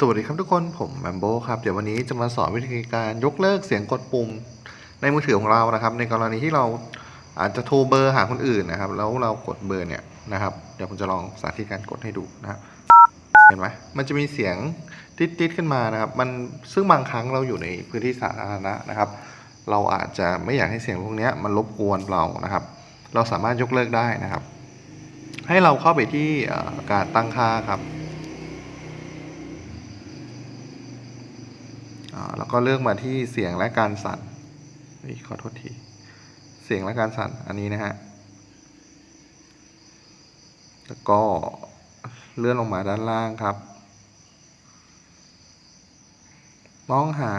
สวัสดีครับทุกคนผมแมมโบครับเดี๋ยววันนี้จะมาสอนวิธีการยกเลิกเสียงกดปุ่มในมือถือของเรานะครับ ในกรณีที่เราอาจจะโทรเบอร์หาคนอื่นนะครับ แล้วเรากดเบอร์เนี่ยนะครับ เดี๋ยวผมจะลองสาธิตการกดให้ดูนะครับ เห็นไหมมันจะมีเสียงติดๆขึ้นมานะครับ มันซึ่งบางครั้งเราอยู่ในพื้นที่สาธารณะนะครับ เราอาจจะไม่อยากให้เสียงพวกนี้มันรบกวนเรานะครับ เราสามารถยกเลิกได้นะครับ ให้เราเข้าไปที่การตั้งค่าครับ อ่า แล้วก็เลือกมาที่เสียงและการสั่นเฮ้ยขอโทษทีเสียงและการสั่นอันนี้นะฮะแล้วก็เลื่อนลงมาด้านล่างครับ มองหา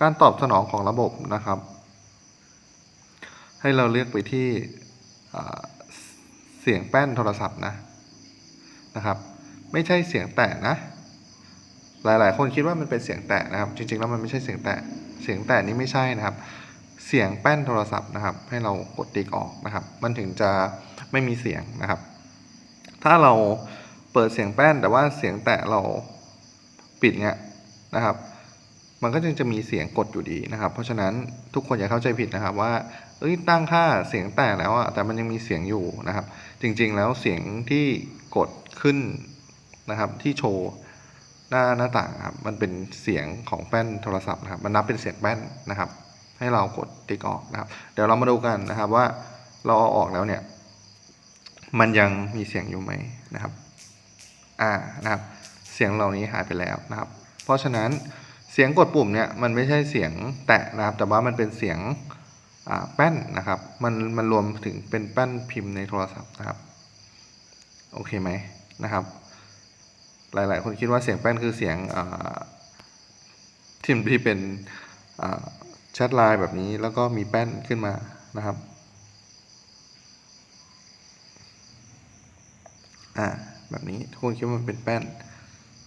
การตอบสนองของระบบนะครับ ให้เราเลือกไปที่เสียงแป้นโทรศัพท์นะนะครับ ไม่ใช่เสียงแตะนะ หลาย ๆ คนคิดว่ามันเป็นเสียงแตะนะครับ จริง ๆ แล้วมันไม่ใช่เสียงแตะ เสียงแตะนี้ไม่ใช่นะครับ เสียงแป้นโทรศัพท์นะครับ ให้เรากดติ๊กออกนะครับ มันถึงจะไม่มีเสียงนะครับ ถ้าเราเปิดเสียงแป้นแต่ว่าเสียงแตะเราปิดเนี่ยนะครับ มันก็จึงจะมีเสียงกดอยู่ดีนะครับ เพราะฉะนั้นทุกคนอย่าเข้าใจผิดนะครับว่า เอ้ยตั้งค่าเสียงแตะแล้วอะแต่มันยังมีเสียงอยู่นะครับ จริง ๆ แล้วเสียงที่กดขึ้นนะครับที่โชว์ หน้าหน้าต่างครับมันเป็นเสียงของแป้นโทรศัพท์นะครับ มันนับเป็นเสียงแป้นนะครับ ให้เรากดติ๊กออกนะครับ เดี๋ยวเรามาดูกันนะครับว่าเราเอาออกแล้วเนี่ย มันยังมีเสียงอยู่ไหมนะครับ อ่านะครับ เสียงเหล่านี้หายไปแล้วนะครับ เพราะฉะนั้นเสียงกดปุ่มเนี่ยมันไม่ใช่เสียงแตะนะครับ แต่ว่ามันเป็นเสียงแป้นนะครับ มันมันรวมถึงเป็นแป้นพิมพ์ในโทรศัพท์นะครับ โอเคไหมนะครับ หลาย ๆ คนคิดว่าเสียงแป้นคือเสียงที่ที่เป็นแชทไลน์แบบนี้แล้วก็มีแป้นขึ้นมานะครับอ่าแบบนี้ทุกคนคิดว่ามันเป็นแป้น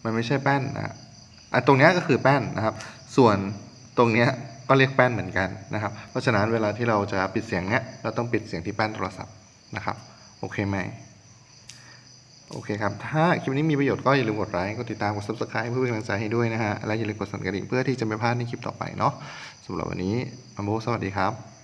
มันไม่ใช่แป้นนะอะตรงนี้ก็คือแป้นนะครับ ส่วนตรงนี้ก็เรียกแป้นเหมือนกันนะครับ เพราะฉะนั้นเวลาที่เราจะปิดเสียงเนี้ยเราต้องปิดเสียงที่แป้นโทรศัพท์นะครับ โอเคไหม โอเคครับ ถ้าคลิปนี้มีประโยชน์ก็อย่าลืมกดไลค์ กดติดตาม กด subscribe เพื่อเป็นกำลังใจให้ด้วยนะฮะ และอย่าลืมกดสั่นกระดิ่งเพื่อที่จะไม่พลาดในคลิปต่อไปเนาะสำหรับวันนี้อัมโบสวัสดีครับ